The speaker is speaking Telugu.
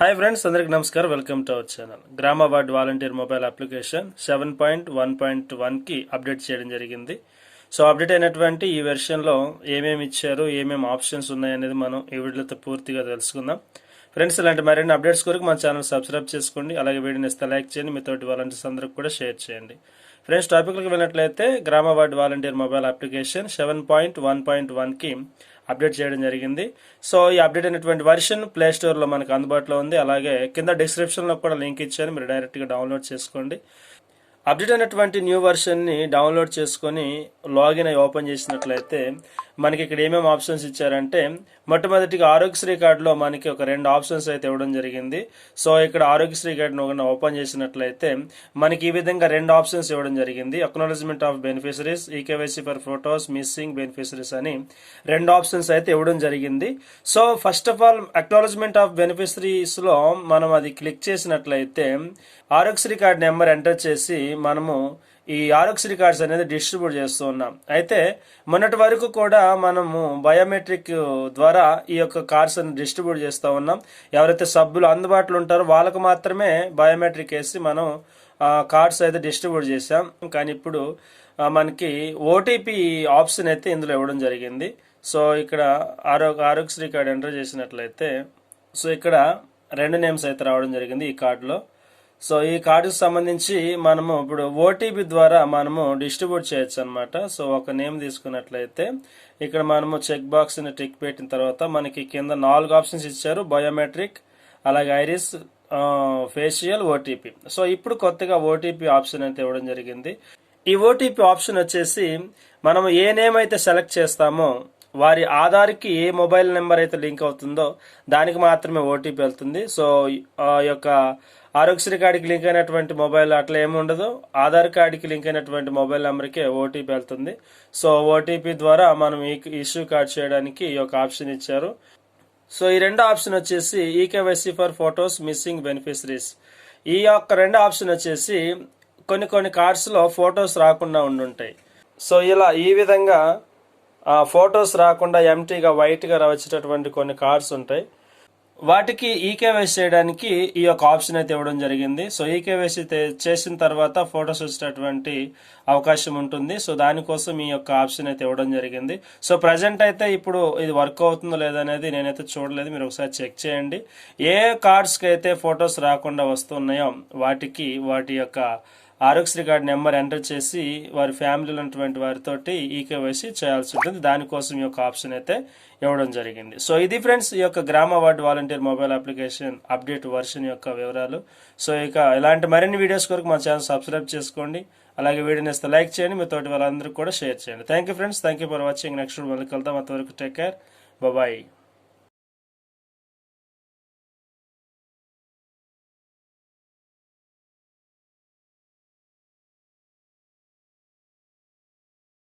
హాయ్ ఫ్రెండ్స్ అందరికి నమస్కారం. వెల్కమ్ టు అవర్ ఛానల్ గ్రామ ward volunteer mobile application seven point one point వన్కి అప్డేట్ చేయడం జరిగింది. సో అప్డేట్ అయినటువంటి ఈ వెర్షన్లో ఏమేమి ఇచ్చారు ఏమేమి ఆప్షన్స్ ఉన్నాయనేది మనం ఈ వీడియోతో పూర్తిగా తెలుసుకుందాం. ఫ్రెండ్స్ ఇలాంటి మరిన్ని అప్డేట్స్ కొరకు మన ఛానల్ సబ్స్క్రైబ్ చేసుకోండి. అలాగే వీడియోని ఇస్తే లైక్ చేయండి. మీతోటి వాలంటీర్స్ అందరికి కూడా షేర్ చేయండి. ఫ్రెండ్స్ టాపిక్లకు వెళ్ళినట్లయితే గ్రామ ward volunteer mobile application seven point one point వన్కి అప్డేట్ చేయడం జరిగింది. సో ఈ అప్డేట్ అయినటువంటి వర్షన్ ప్లే స్టోర్లో మనకు అందుబాటులో ఉంది. అలాగే కింద డిస్క్రిప్షన్లో కూడా లింక్ ఇచ్చాను. మీరు డైరెక్ట్గా డౌన్లోడ్ చేసుకోండి. అప్డేట్ అయినటువంటి న్యూ వర్షన్ని డౌన్లోడ్ చేసుకొని లాగిన్ అయి ఓపెన్ చేసినట్లయితే మనకి ఇక్కడ ఏమేమి ఆప్షన్స్ ఇచ్చారంటే మొట్టమొదటిగా ఆరోగ్యశ్రీ కార్డులో మనకి ఒక రెండు ఆప్షన్స్ అయితే ఇవ్వడం జరిగింది. సో ఇక్కడ ఆరోగ్యశ్రీ కార్డును ఒకటి ఓపెన్ చేసినట్లయితే మనకి ఈ విధంగా రెండు ఆప్షన్స్ ఇవ్వడం జరిగింది. Acknowledgement of beneficiaries eKYC for photos missing beneficiaries అని రెండు ఆప్షన్స్ అయితే ఇవ్వడం జరిగింది. So first of all acknowledgement of బెనిఫిషరీస్లో మనం అది క్లిక్ చేసినట్లయితే ఆరోగ్యశ్రీ కార్డు నెంబర్ ఎంటర్ చేసి మనము ఈ ఆరోగ్యశ్రీ కార్డ్స్ అనేది డిస్ట్రిబ్యూట్ చేస్తూ ఉన్నాం. అయితే మొన్నటి వరకు కూడా మనము బయోమెట్రిక్ ద్వారా ఈ యొక్క కార్డ్స్ అని డిస్ట్రిబ్యూట్ చేస్తూ ఉన్నాం. ఎవరైతే సభ్యులు అందుబాటులో ఉంటారో వాళ్ళకు మాత్రమే బయోమెట్రిక్ వేసి మనం కార్డ్స్ అయితే డిస్ట్రిబ్యూట్ చేసాం కానీ ఇప్పుడు మనకి ఓటీపీ ఆప్షన్ అయితే ఇందులో ఇవ్వడం జరిగింది. సో ఇక్కడ ఆరోగ్య ఆరోగ్యశ్రీ కార్డు ఎంటర్ చేసినట్లయితే సో ఇక్కడ రెండు నేమ్స్ అయితే రావడం జరిగింది ఈ కార్డులో. సో ఈ కార్డుకి సంబంధించి మనము ఇప్పుడు ఓటీపీ ద్వారా మనము డిస్ట్రిబ్యూట్ చేయొచ్చు అనమాట సో ఒక నేమ్ తీసుకున్నట్లయితే ఇక్కడ మనము చెక్ బాక్స్ని టిక్ పెట్టిన తర్వాత మనకి కింద నాలుగు ఆప్షన్స్ ఇచ్చారు. బయోమెట్రిక్ అలాగే ఐరిస్ ఫేషియల్ ఓటీపీ. సో ఇప్పుడు కొత్తగా ఓటీపీ ఆప్షన్ అయితే ఇవ్వడం జరిగింది. ఈ ఓటీపీ ఆప్షన్ వచ్చేసి మనం ఏ నేమ్ అయితే సెలెక్ట్ చేస్తామో వారి ఆధార్కి ఏ మొబైల్ నెంబర్ అయితే లింక్ అవుతుందో దానికి మాత్రమే ఓటీపీ వెళ్తుంది. సో ఆ యొక్క ఆరోగ్యశ్రీ కార్డుకి లింక్ అయినటువంటి మొబైల్ అట్లా ఏమి ఉండదు. ఆధార్ కార్డుకి లింక్ అయినటువంటి మొబైల్ నెంబర్కే ఓటీపీ వెళ్తుంది. సో ఓటీపీ ద్వారా మనం ఈ ఇష్యూ కార్డ్ చేయడానికి ఈ యొక్క ఆప్షన్ ఇచ్చారు. సో ఈ రెండు ఆప్షన్ వచ్చేసి eKYC for photos missing beneficiaries. ఈ యొక్క రెండు ఆప్షన్ వచ్చేసి కొన్ని కొన్ని కార్డ్స్లో ఫొటోస్ రాకుండా ఉండుంటాయి. సో ఇలా ఈ విధంగా ఫొటోస్ రాకుండా ఎంటీగా వైట్గా వచ్చేటటువంటి కొన్ని కార్డ్స్ ఉంటాయి. వాటికి ఈకేవైసీ చేయడానికి ఈ యొక్క ఆప్షన్ అయితే ఇవ్వడం జరిగింది. సో ఈకేవైసీ చేసిన తర్వాత ఫొటోస్ వచ్చేటటువంటి అవకాశం ఉంటుంది. సో దానికోసం ఈ యొక్క ఆప్షన్ అయితే ఇవ్వడం జరిగింది. సో ప్రజెంట్ అయితే ఇప్పుడు ఇది వర్క్ అవుతుందో లేదనేది నేనైతే చూడలేదు. మీరు ఒకసారి చెక్ చేయండి. ఏ కార్డ్స్కి అయితే ఫొటోస్ రాకుండా వస్తున్నాయో వాటికి వాటి యొక్క ఆరోగ్యశ్రీ కార్డు నెంబర్ ఎంటర్ చేసి వారి ఫ్యామిలీలో ఉన్నటువంటి వారితోటి ఈకేవైసీ చేయాల్సి ఉంటుంది. దానికోసం ఈ యొక్క ఆప్షన్ అయితే ఇవ్వడం జరిగింది. సో ఇది ఫ్రెండ్స్ ఈ యొక్క గ్రామ ward volunteer mobile application update version యొక్క వివరాలు. సో ఇక ఇలాంటి మరిన్ని వీడియోస్ కొరకు మా ఛానల్ సబ్స్క్రైబ్ చేసుకోండి. అలాగే వీడియోని ఇస్తే లైక్ చేయండి. మీ తోటి వాళ్ళందరికీ కూడా షేర్ చేయండి. Thank you friends thank you for watching next మళ్ళీ కలుద్దాం. అంతవరకు టేక్ కేర్ బాయ్